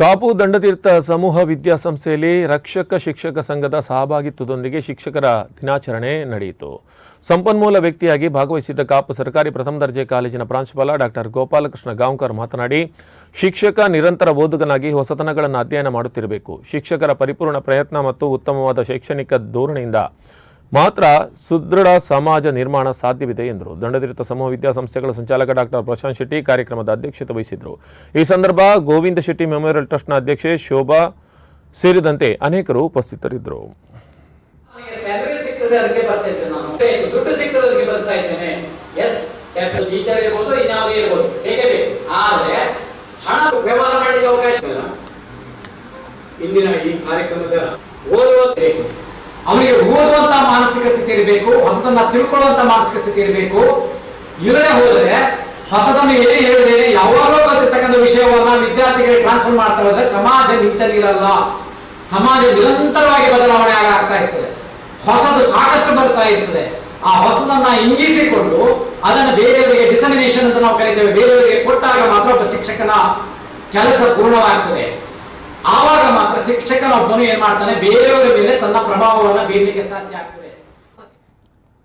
ಕಾಪು ದಂಡತೀರ್ಥ ಸಮೂಹ ವಿದ್ಯಾಸಂಸ್ಥೆಯಲ್ಲಿ ರಕ್ಷಕ ಶಿಕ್ಷಕ ಸಂಘದ ಸಹಭಾಗಿತ್ವದೊಂದಿಗೆ ಶಿಕ್ಷಕರ ದಿನಾಚರಣೆ ನಡೆಯಿತು. ಸಂಪನ್ಮೂಲ ವ್ಯಕ್ತಿಯಾಗಿ ಭಾಗವಹಿಸಿದ್ದ ಕಾಪು ಸರ್ಕಾರಿ ಪ್ರಥಮ ದರ್ಜೆ ಕಾಲೇಜಿನ ಪ್ರಾಂಶುಪಾಲ ಡಾಕ್ಟರ್ ಗೋಪಾಲಕೃಷ್ಣ ಗಾಂವ್ಕರ್ ಮಾತನಾಡಿ, ಶಿಕ್ಷಕ ನಿರಂತರ ಬೋಧಕನಾಗಿ ಹೊಸತನಗಳನ್ನು ಅಧ್ಯಯನ ಮಾಡುತ್ತಿರಬೇಕು. ಶಿಕ್ಷಕರ ಪರಿಪೂರ್ಣ ಪ್ರಯತ್ನ ಮತ್ತು ಉತ್ತಮವಾದ ಶೈಕ್ಷಣಿಕ ಧೋರಣೆಯಿಂದ ಮಾತ್ರ ಸುದೃಢ ಸಮಾಜ ನಿರ್ಮಾಣ ಸಾಧ್ಯವಿದೆ ಎಂದರು. ದಂಡದಿರಿತ ಸಮೂಹ ವಿದ್ಯಾಸಂಸ್ಥೆಗಳ ಸಂಚಾಲಕ ಡಾಕ್ಟರ್ ಪ್ರಶಾಂತ್ ಶೆಟ್ಟಿ ಕಾರ್ಯಕ್ರಮದ ಅಧ್ಯಕ್ಷತೆ ವಹಿಸಿದರು ಈ ಸಂದರ್ಭ ಗೋವಿಂದ ಶೆಟ್ಟಿ ಮೆಮೋರಿಯಲ್ ಟ್ರಸ್ಟ್ನ ಅಧ್ಯಕ್ಷೆ ಶೋಭಾ ಸೇರಿದಂತೆ ಅನೇಕರು ಉಪಸ್ಥಿತರಿದ್ದರು. ಇಂದಿನ ಈ ಕಾರ್ಯಕ್ರಮದ ಅವನಿಗೆ ಓದುವಂತ ಮಾನಸಿಕ ಸ್ಥಿತಿ ಇರಬೇಕು ಹೊಸದನ್ನ ತಿಳ್ಕೊಳ್ಳುವಂತ ಮಾನಸಿಕ ಸ್ಥಿತಿ ಇರಬೇಕು. ಇರದೇ ಹೋದರೆ ಹೊಸದನ್ನು ಏನೇ ಹೇಳಿದೆ? ಯಾವಾಗಲೂ ಬಂದಿರ್ತಕ್ಕಂಥ ವಿಷಯವನ್ನ ವಿದ್ಯಾರ್ಥಿಗಳಿಗೆ ಟ್ರಾನ್ಸ್ಫರ್ ಮಾಡ್ತಾ ಹೋದ್ರೆ ಸಮಾಜ ನಿಂತಲ್ಲಿರಲ್ಲ. ಸಮಾಜ ನಿರಂತರವಾಗಿ ಬದಲಾವಣೆ ಆಗಾಗ್ತಾ ಇರ್ತದೆ. ಹೊಸದು ಸಾಕಷ್ಟು ಬರ್ತಾ ಇರ್ತದೆ. ಆ ಹೊಸದನ್ನ ಇಂಗಿಸಿಕೊಂಡು ಅದನ್ನು ಬೇರೆಯವರಿಗೆ ಡಿಸಮಿನೇಷನ್ ಅಂತ ನಾವು ಕರಿತೇವೆ. ಬೇರೆಯವರಿಗೆ ಕೊಟ್ಟಾಗ ಮಾತ್ರ ಒಬ್ಬ ಶಿಕ್ಷಕನ ಕೆಲಸ ಪೂರ್ಣವಾಗ್ತದೆ. ಆವಾಗ ಮಾತ್ರ ಶಿಕ್ಷಕನೊಬ್ಬನು ಏನ್ ಮಾಡ್ತಾನೆ ಬೇರೆಯವರ ಮೇಲೆ ತನ್ನ ಪ್ರಭಾವವನ್ನು ಬೀರಲಿಕ್ಕೆ ಸಾಧ್ಯ ಆಗ್ತದೆ.